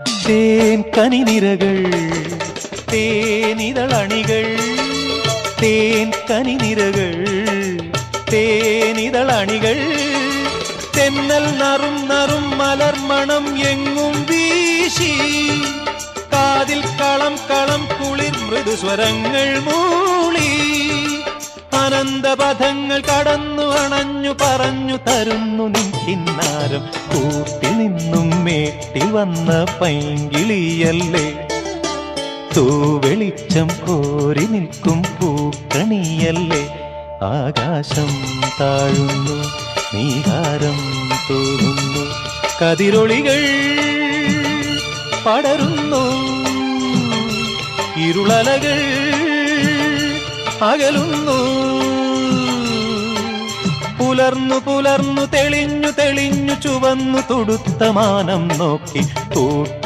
தேன் கனி நிறகள் தேனிதழ் அணிகள் தேன் கனி நிறகள் தேனிதழ் அணிகள். தென்னல் நரும் நரும் மலர் மணம் எங்கும் வீசி காதில் களம் களம் குளிர் மிருதுஸ்வரங்கள் மூ അനന്തപഥങ്ങൾ കടന്നു അണഞ്ഞു പറഞ്ഞു തരുന്നു നിൻ കിന്നാരം കൂട്ടിൽ നിന്നും മേട്ടി വന്ന പൈങ്കിളിയല്ലേ? തൂവെളിച്ചം കോരി നിൽക്കും പൂക്കണിയല്ലേ? ആകാശം താഴുന്നു നീകാരം തോന്നുന്നു കതിരൊളികൾ പടരുന്നു ഇരുളലകൾ അകലുന്നു പുലർന്നു പുലർന്നു തെളിഞ്ഞു തെളിഞ്ഞു ചുവന്നു തൊടുത്ത മാനം നോക്കി കൂട്ട